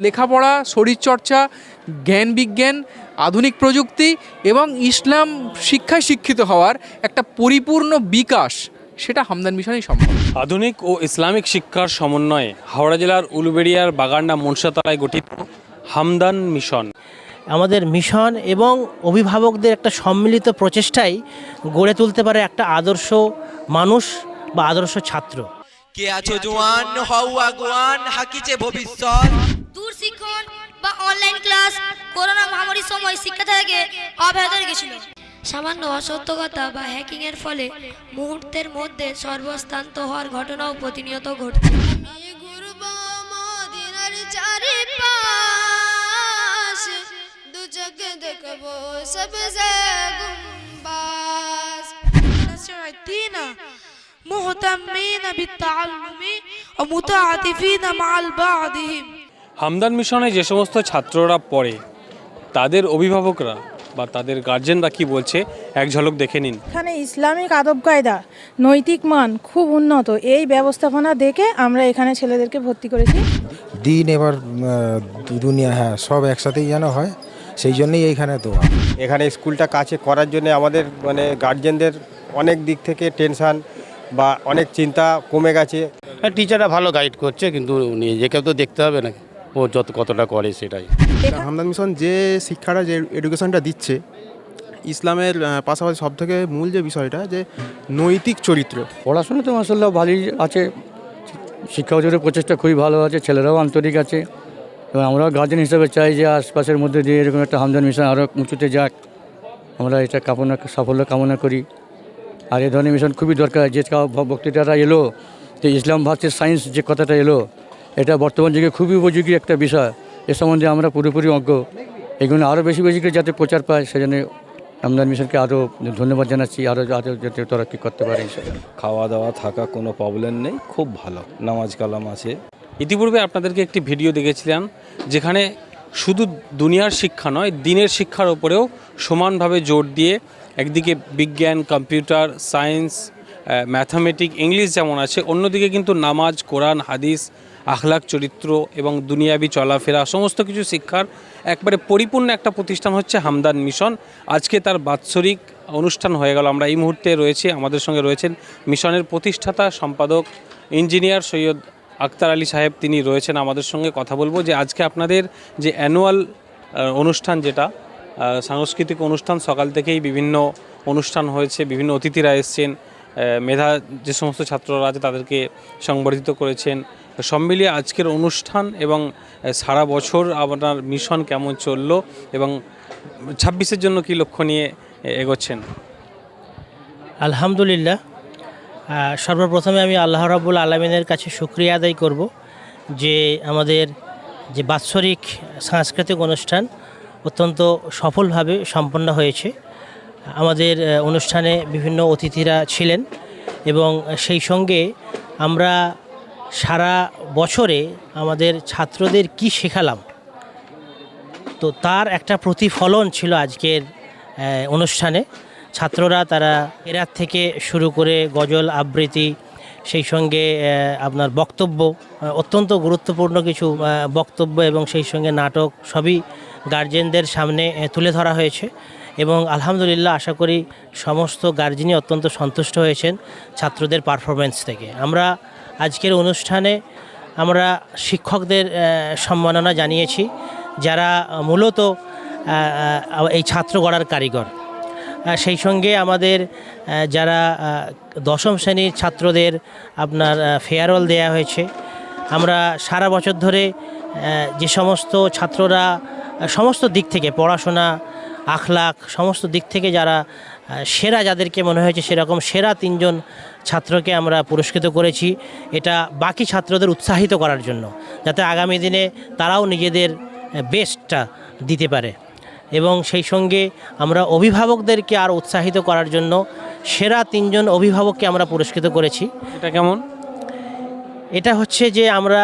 লেখাপড়া শরীরচর্চা জ্ঞান বিজ্ঞান আধুনিক প্রযুক্তি এবং ইসলাম শিক্ষায় শিক্ষিত হওয়ার একটা পরিপূর্ণ বিকাশ সেটা হামদান মিশনেই সম্ভব। আধুনিক ও ইসলামিক শিক্ষার সমন্বয়ে হাওড়া জেলার উলুবেড়িয়ার বাগান্ডা মনসাতলায় গঠিত হামদান মিশন। আমাদের মিশন এবং অভিভাবকদের একটা সম্মিলিত প্রচেষ্টাই গড়ে তুলতে পারে একটা আদর্শ মানুষ বা আদর্শ ছাত্র। কে আছো জোয়ান হও আগুয়ান হাকিছে ভবিষ্যৎ। দূর শিক্ষণ বা অনলাইন ক্লাস করোনা মহামারীর সময় শিক্ষা থেকে অব্যাহত রেখেছিল সামান্য অসত্য কথা বা হ্যাকিং এর ফলে মুহূর্তের মধ্যে সর্বস্থান্ত হওয়ার ঘটনাও প্রতিনিয়ত ঘটছে দু চোখে দেখবো সবসে গুম্বাস سمعتينا مهتمين بالتعلم ومتعاطفين مع بعضهم হামদান মিশনে যে সমস্ত ছাত্ররা পড়ে তাদের অভিভাবকরা বা তাদের গার্জেনরা কি বলছে এক ঝলক দেখে নিন। এখানে ইসলামিক আদব কায়দা নৈতিক মান খুব উন্নত এই ব্যবস্থাপনা দেখে আমরা এখানে ছেলেদেরকে ভর্তি করেছি। দিন এবার দুনিয়া হ্যাঁ সব একসাথেই যেন হয় সেই জন্যই এইখানে তো এখানে স্কুলটা কাছে করার জন্য আমাদের মানে গার্জেনদের অনেক দিক থেকে টেনশান বা অনেক চিন্তা কমে গেছে। হ্যাঁ টিচাররা ভালো গাইড করছে কিন্তু নিজেকেও তো দেখতে হবে না ও যত কতটা করে সেটাই। হামদান মিশন যে শিক্ষাটা যে এডুকেশনটা দিচ্ছে ইসলামের পাশাপাশি সব থেকে মূল যে বিষয়টা যে নৈতিক চরিত্র। পড়াশোনা তো মাসাল্লাহ ভালোই আছে। শিক্ষা জোরের প্রচেষ্টা খুবই ভালো আছে ছেলেরাও আন্তরিক আছে। এবং আমরাও গার্জেন হিসেবে চাই যে আশপাশের মধ্যে দিয়ে এরকম একটা হামদান মিশন আরও উঁচুতে যাক। আমরা এটা কামনা সাফল্য কামনা করি। আর এ ধরনের মিশন খুবই দরকার। যে কা- বক্তৃতাটা এলো যে ইসলাম ভার্সেস সায়েন্স যে কথাটা এলো এটা বর্তমান যুগে খুবই উপযোগী একটা বিষয়। এ সম্বন্ধে আমরা পুরোপুরি অজ্ঞ। এগুলো আরও বেশি বেশি করে যাতে প্রচার পায় সেজন্য আমদান মিশনকে আরও ধন্যবাদ জানাচ্ছি আরও আরও যাতে তরক্কি করতে পারে খাওয়া দাওয়া থাকা কোনো প্রবলেম নেই খুব ভালো। নামাজ কালাম আছে। ইতিপূর্বে আপনাদেরকে একটি ভিডিও দেখেছিলাম যেখানে শুধু দুনিয়ার শিক্ষা নয় দিনের শিক্ষার ওপরেও সমানভাবে জোর দিয়ে একদিকে বিজ্ঞান কম্পিউটার সায়েন্স ম্যাথামেটিক ইংলিশ যেমন আছে অন্যদিকে কিন্তু নামাজ কোরআন হাদিস আখলাক চরিত্র এবং দুনিয়াবি চলাফেরা, সমস্ত কিছু শিক্ষার একবারে পরিপূর্ণ একটা প্রতিষ্ঠান হচ্ছে হামদান মিশন। আজকে তার বাৎসরিক অনুষ্ঠান হয়ে গেল। আমরা এই মুহূর্তে রয়েছি, আমাদের সঙ্গে রয়েছেন মিশনের প্রতিষ্ঠাতা, সম্পাদক, ইঞ্জিনিয়ার সৈয়দ আক্তার আলী সাহেব। তিনি রয়েছেন আমাদের সঙ্গে। কথা বলব যে আজকে আপনাদের যে অ্যানুয়াল অনুষ্ঠান যেটা সাংস্কৃতিক অনুষ্ঠান, সকাল থেকেই বিভিন্ন অনুষ্ঠান হয়েছে, বিভিন্ন অতিথিরা এসছেন। মেধা যে সমস্ত ছাত্ররা আছে তাদেরকে সংবর্ধিত করেছেন। সব মিলিয়ে আজকের অনুষ্ঠান এবং সারা বছর আপনার মিশন কেমন চলল এবং ছাব্বিশের জন্য কি লক্ষ্য নিয়ে এগোচ্ছেন? আলহামদুলিল্লাহ। সর্বপ্রথমে আমি আল্লাহ রাবুল আলমিনের কাছে শুক্রিয়া আদায় করব যে আমাদের যে বাৎসরিক সাংস্কৃতিক অনুষ্ঠান অত্যন্ত সফলভাবে সম্পন্ন হয়েছে। আমাদের অনুষ্ঠানে বিভিন্ন অতিথিরা ছিলেন এবং সেই সঙ্গে আমরা সারা বছরে আমাদের ছাত্রদের কি শেখালাম? তো তার একটা প্রতিফলন ছিল আজকের অনুষ্ঠানে। ছাত্ররা তারা এরাত থেকে শুরু করে গজল আবৃত্তি, সেই সঙ্গে আপনার বক্তব্য অত্যন্ত গুরুত্বপূর্ণ কিছু বক্তব্য এবং সেই সঙ্গে নাটক সবই গার্জেনদের সামনে তুলে ধরা হয়েছে। এবং আলহামদুলিল্লাহ আশা করি সমস্ত গার্জেনই অত্যন্ত সন্তুষ্ট হয়েছেন ছাত্রদের পারফরমেন্স থেকে। আমরা আজকের অনুষ্ঠানে আমরা শিক্ষকদের সম্মাননা জানিয়েছি যারা মূলত এই ছাত্র গড়ার কারিগর। সেই সঙ্গে আমাদের যারা দশম শ্রেণির ছাত্রদের আপনার ফেয়ারওয়েল দেয়া হয়েছে। আমরা সারা বছর ধরে যে সমস্ত ছাত্ররা সমস্ত দিক থেকে পড়াশোনা আখলাখ সমস্ত দিক থেকে যারা সেরা যাদেরকে মনে হয়েছে সেরকম সেরা তিনজন ছাত্রকে আমরা পুরস্কৃত করেছি। এটা বাকি ছাত্রদের উৎসাহিত করার জন্য যাতে আগামী দিনে তারাও নিজেদের বেস্টটা দিতে পারে। এবং সেই সঙ্গে আমরা অভিভাবকদেরকে আর উৎসাহিত করার জন্য সেরা তিনজন অভিভাবককে আমরা পুরস্কৃত করেছি। এটা কেমন? এটা হচ্ছে যে আমরা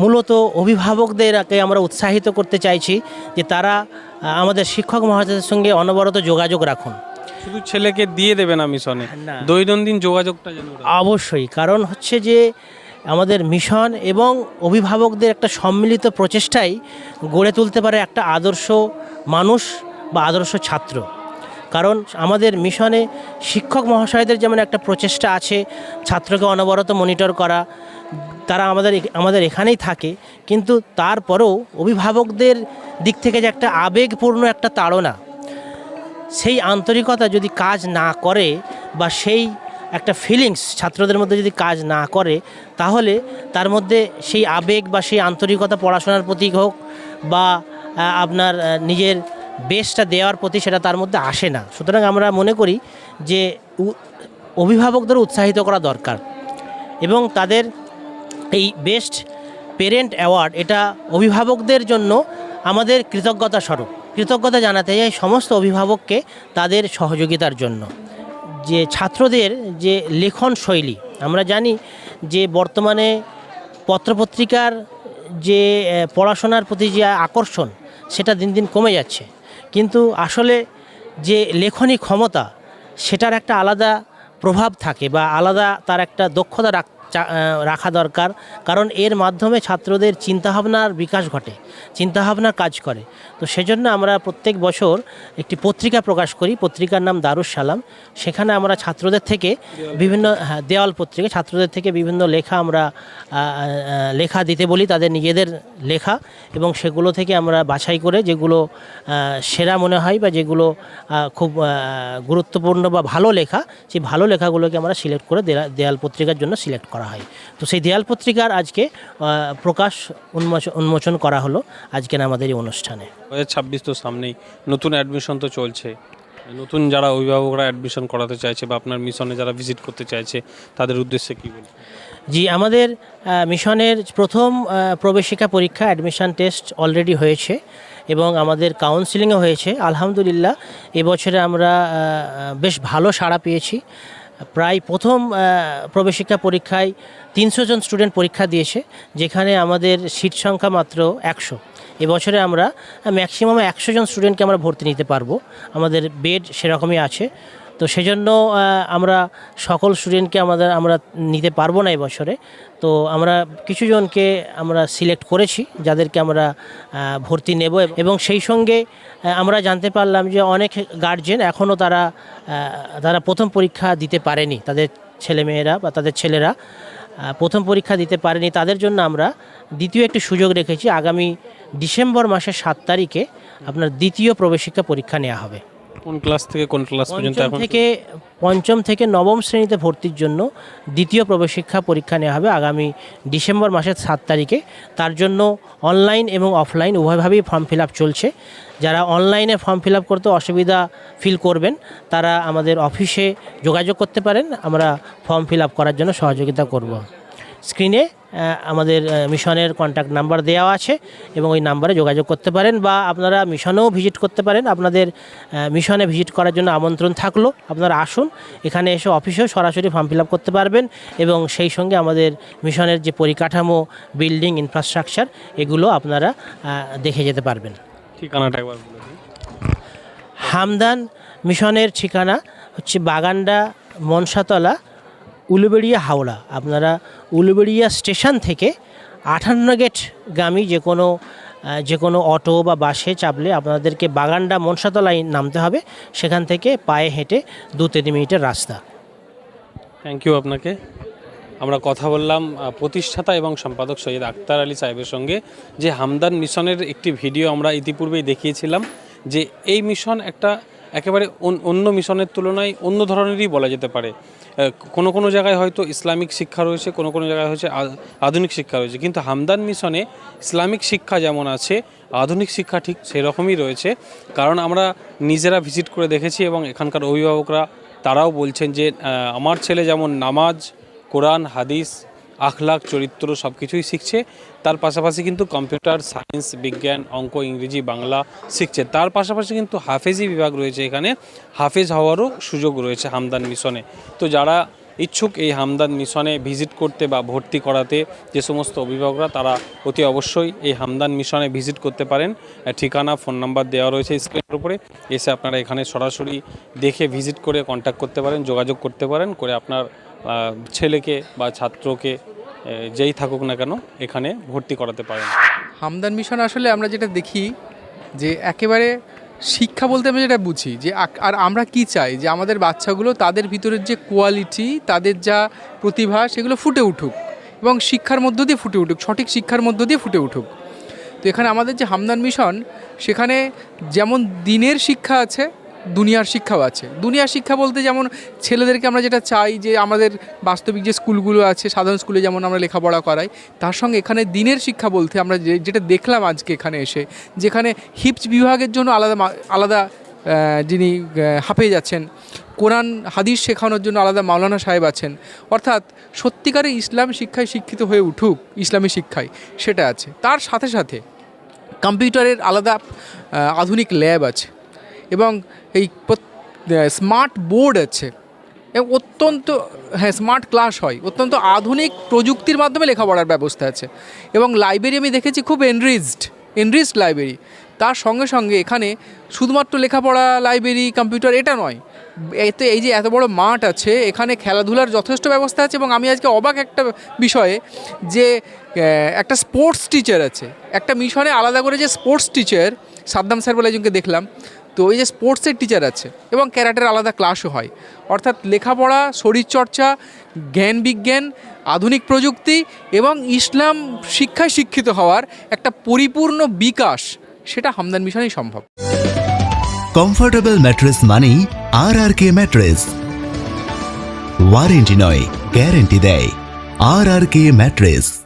মূলত অভিভাবকদেরকে আমরা উৎসাহিত করতে চাইছি যে তারা আমাদের শিক্ষক মহাশয়দের সঙ্গে অনবরত যোগাযোগ রাখুন। শুধু ছেলেকে দিয়ে দেবে না মিশনে? দৈনন্দিন যোগাযোগটা অবশ্যই কারণ হচ্ছে যে আমাদের মিশন এবং অভিভাবকদের একটা সম্মিলিত প্রচেষ্টাই গড়ে তুলতে পারে একটা আদর্শ মানুষ বা আদর্শ ছাত্র। কারণ আমাদের মিশনে শিক্ষক মহাশয়দের যেমন একটা প্রচেষ্টা আছে ছাত্রকে অনবরত মনিটর করা, তারা আমাদের আমাদের এখানেই থাকে, কিন্তু তারপরেও অভিভাবকদের দিক থেকে যে একটা আবেগপূর্ণ একটা তাড়না, সেই আন্তরিকতা যদি কাজ না করে বা সেই একটা ফিলিংস ছাত্রদের মধ্যে যদি কাজ না করে, তাহলে তার মধ্যে সেই আবেগ বা সেই আন্তরিকতা পড়াশোনার প্রতি হোক বা আপনার নিজের বেস্টটা দেওয়ার প্রতি সেটা তার মধ্যে আসে না। সুতরাং আমরা মনে করি যে অভিভাবকদের উৎসাহিত করা দরকার। এবং তাদের এই বেস্ট পেরেন্ট অ্যাওয়ার্ড, এটা অভিভাবকদের জন্য আমাদের কৃতজ্ঞতা স্বরূপ। কৃতজ্ঞতা জানাতে চাই সমস্ত অভিভাবককে তাদের সহযোগিতার জন্য। যে ছাত্রদের যে লেখন শৈলী, আমরা জানি যে বর্তমানে পত্রপত্রিকার যে পড়াশোনার প্রতি যে আকর্ষণ, সেটা দিন দিন কমে যাচ্ছে। কিন্তু আসলে যে লেখনী ক্ষমতা সেটার একটা আলাদা প্রভাব থাকে বা আলাদা তার একটা দক্ষতা রাখ চা- আহ, রাখা দরকার। কারণ এর মাধ্যমে ছাত্রদের চিন্তাভাবনার বিকাশ ঘটে চিন্তাভাবনার কাজ করে। তো সেজন্য আমরা প্রত্যেক বছর একটি পত্রিকা প্রকাশ করি। পত্রিকার নাম দারুস সালাম। সেখানে আমরা ছাত্রদের থেকে বিভিন্ন হ্যাঁ, দেওয়াল পত্রিকা ছাত্রদের থেকে বিভিন্ন লেখা আমরা লেখা দিতে বলি তাদের নিজেদের লেখা এবং সেগুলো থেকে আমরা বাছাই করে যেগুলো সেরা মনে হয় বা যেগুলো খুব গুরুত্বপূর্ণ বা ভালো লেখা সেই ভালো লেখাগুলোকে আমরা সিলেক্ট করে দেয়া- দেয়াল পত্রিকার জন্য সিলেক্ট করা হয়। তো সেই দেয়াল পত্রিকার আজকে প্রকাশ উন্মোচন উন্মোচন করা হলো আজকের আমাদের এই অনুষ্ঠানে। ছাব্বিশ তো সামনেই নতুন অ্যাডমিশন তো চলছে। নতুন যারা অভিভাবকরা অ্যাডমিশন করাতে চাইছে বা আপনার মিশনে যারা ভিজিট করতে চাইছে তাদের উদ্দেশ্যে কী বলবেন জি আমাদের মিশনের প্রথম প্রবেশিকা পরীক্ষা অ্যাডমিশন টেস্ট অলরেডি হয়েছে এবং আমাদের কাউন্সিলিংও হয়েছে। আলহামদুলিল্লাহ এবছরে আমরা বেশ ভালো সাড়া পেয়েছি। প্রায় প্রথম প্রবেশিকা পরীক্ষায় তিনশো জন স্টুডেন্ট পরীক্ষা দিয়েছে, যেখানে আমাদের সিট সংখ্যা মাত্র একশো। এবছরে আমরা ম্যাক্সিমাম একশো জন স্টুডেন্টকে আমরা ভর্তি নিতে পারব। আমাদের বেড সেরকমই আছে। তো সেজন্য আমরা সকল স্টুডেন্টকে আমাদের, আমরা নিতে পারব না এবছরে তো আমরা কিছুজনকে আমরা সিলেক্ট করেছি, যাদেরকে আমরা ভর্তি নেব এবং সেই সঙ্গে আমরা জানতে পারলাম যে অনেক গার্জেন এখনও তারা তারা প্রথম পরীক্ষা দিতে পারেনি। তাদের ছেলেমেয়েরা বা তাদের ছেলেরা প্রথম পরীক্ষা দিতে পারেনি। তাদের জন্য আমরা দ্বিতীয় একটি সুযোগ রেখেছি। আগামী ডিসেম্বর মাসের সাত তারিখে আপনার দ্বিতীয় প্রবেশিকা পরীক্ষা নেওয়া হবে। কোন ক্লাস থেকে কোন ক্লাস পর্যন্ত পঞ্চম এখন? থেকে পঞ্চম থেকে নবম শ্রেণীতে ভর্তির জন্য দ্বিতীয় প্রবেশিক্ষা পরীক্ষা নেওয়া হবে আগামী ডিসেম্বর মাসের সাত তারিখে। তার জন্য অনলাইন এবং অফলাইন উভয়ভাবেই ফর্ম ফিল আপ চলছে। যারা অনলাইনে ফর্ম ফিল আপ করতে অসুবিধা ফিল করবেন তারা আমাদের অফিসে যোগাযোগ করতে পারেন। আমরা ফর্ম ফিল আপ করার জন্য সহযোগিতা করব। স্ক্রিনে আমাদের মিশনের কন্ট্যাক্ট নাম্বার দেওয়া আছে এবং ওই নাম্বারে যোগাযোগ করতে পারেন বা আপনারা মিশনেও ভিজিট করতে পারেন। আপনাদের মিশনে ভিজিট করার জন্য আমন্ত্রণ থাকল। আপনারা আসুন এখানে এসে অফিসেও সরাসরি ফর্ম ফিল আপ করতে পারবেন এবং সেই সঙ্গে আমাদের মিশনের যে পরিকাঠামো বিল্ডিং ইনফ্রাস্ট্রাকচার এগুলো আপনারা দেখে যেতে পারবেন। ঠিকানাটা একবার হামদান মিশনের ঠিকানা হচ্ছে বাগান্ডা মনসাতলা উলুবেড়িয়া হাওড়া। আপনারা উলুবেড়িয়া স্টেশন থেকে আঠান্ন গেট গামী যে কোনো যে কোনো অটো বা বাসে চাপলে আপনাদেরকে বাগান্ডা মনসাতলায় নামতে হবে। সেখান থেকে পায়ে হেঁটে দু তিন মিনিটের রাস্তা। থ্যাংক ইউ আপনাকে। আমরা কথা বললাম প্রতিষ্ঠাতা এবং সম্পাদক সৈয়দ আক্তার আলী সাহেবের সঙ্গে যে হামদান মিশনের একটি ভিডিও আমরা ইতিপূর্বেই দেখিয়েছিলাম, যে এই মিশন একটা একেবারে অন- অন্য মিশনের তুলনায় অন্য ধরনেরই বলা যেতে পারে। কোনো কোনো জায়গায় হয়তো ইসলামিক শিক্ষা রয়েছে, কোনো কোনো জায়গায় হয়েছে আধুনিক শিক্ষা রয়েছে। কিন্তু হামদান মিশনে ইসলামিক শিক্ষা যেমন আছে, আধুনিক শিক্ষা ঠিক সেরকমই রয়েছে। কারণ আমরা নিজেরা ভিজিট করে দেখেছি এবং এখানকার অভিভাবকরা, তারাও বলছেন যে আমার ছেলে যেমন নামাজ, কোরআন, হাদিস আখলাক চরিত্র সব কিছুই শিখছে। তার পাশাপাশি কিন্তু কম্পিউটার, সায়েন্স, বিজ্ঞান, অঙ্ক, ইংরেজি, বাংলা শিখছে। তার পাশাপাশি কিন্তু হাফেজি বিভাগ রয়েছে এখানে। হাফেজ হওয়ারও সুযোগ রয়েছে হামদান মিশনে। তো যারা ইচ্ছুক এই হামদান মিশনে ভিজিট করতে বা ভর্তি করাতে, যে সমস্ত অভিভাবকরা, তারা অতি অবশ্যই এই হামদান মিশনে ভিজিট করতে পারেন। ঠিকানা, ফোন নাম্বার দেওয়া রয়েছে স্ক্রিনের উপরে। এসে আপনারা এখানে সরাসরি দেখে ভিজিট করে কন্ট্যাক্ট করতে পারেন, যোগাযোগ করতে পারেন, করে আপনার ছেলেকে বা ছাত্রকে যেই থাকুক না কেন এখানে ভর্তি করাতে পারেন। হামদান মিশন আসলে আমরা যেটা দেখি যে একেবারে শিক্ষা বলতে আমি যেটা বুঝি যে আর আমরা কি চাই? যে আমাদের বাচ্চাগুলো তাদের ভিতরের যে কোয়ালিটি তাদের যা প্রতিভা, সেগুলো ফুটে উঠুক এবং শিক্ষার মধ্য দিয়ে ফুটে উঠুক, সঠিক শিক্ষার মধ্য দিয়ে ফুটে উঠুক। তো এখানে আমাদের যে হামদান মিশন, সেখানে যেমন দিনের শিক্ষা আছে দুনিয়ার শিক্ষাও আছে। দুনিয়ার শিক্ষা বলতে যেমন ছেলেদেরকে আমরা যেটা চাই যে আমাদের বাস্তবিক যে স্কুলগুলো আছে সাধারণ স্কুলে যেমন আমরা লেখাপড়া করাই তার সঙ্গে এখানে দিনের শিক্ষা বলতে আমরা যেটা দেখলাম আজকে এখানে এসে যেখানে হিপস বিভাগের জন্য আলাদা আলাদা যিনি আহ, যাচ্ছেন কোরআন হাদিস শেখানোর জন্য আলাদা মাওলানা সাহেব আছেন অর্থাৎ সত্যিকারে ইসলাম শিক্ষায় শিক্ষিত হয়ে উঠুক ইসলামী শিক্ষায় সেটা আছে। তার সাথে সাথে কম্পিউটারের আলাদা আধুনিক ল্যাব আছে। এবং এই স্মার্ট বোর্ড আছে। অত্যন্ত হ্যাঁ স্মার্ট ক্লাস হয়। অত্যন্ত আধুনিক প্রযুক্তির মাধ্যমে লেখাপড়ার ব্যবস্থা আছে। এবং লাইব্রেরি আমি দেখেছি খুব এনরিচড এনরিচড লাইব্রেরি তার সঙ্গে সঙ্গে এখানে শুধুমাত্র লেখাপড়া লাইব্রেরি কম্পিউটার এটা নয়। এতে এই যে এত বড় মাঠ আছে, এখানে খেলাধুলার যথেষ্ট ব্যবস্থা আছে এবং আমি আজকে অবাক একটা বিষয়ে যে একটা স্পোর্টস টিচার আছে। একটা মিশনে আলাদা করে যে স্পোর্টস টিচার সাদ্দাম স্যার বলে একজনকে দেখলাম তো এই যে স্পোর্টসের টিচার আছে এবং ক্যারাটের আলাদা ক্লাসও হয়। অর্থাৎ লেখাপড়া, শরীরচর্চা, জ্ঞান বিজ্ঞান, আধুনিক প্রযুক্তি এবং ইসলাম শিক্ষায় শিক্ষিত হওয়ার একটা পরিপূর্ণ বিকাশ, সেটা হামদান মিশনেই সম্ভব। কমফোর্টেবল ম্যাট্রেস মানেই R R K mattress warranty নয় গ্যারেন্টি দেয়। আর আর কে ম্যাট্রেস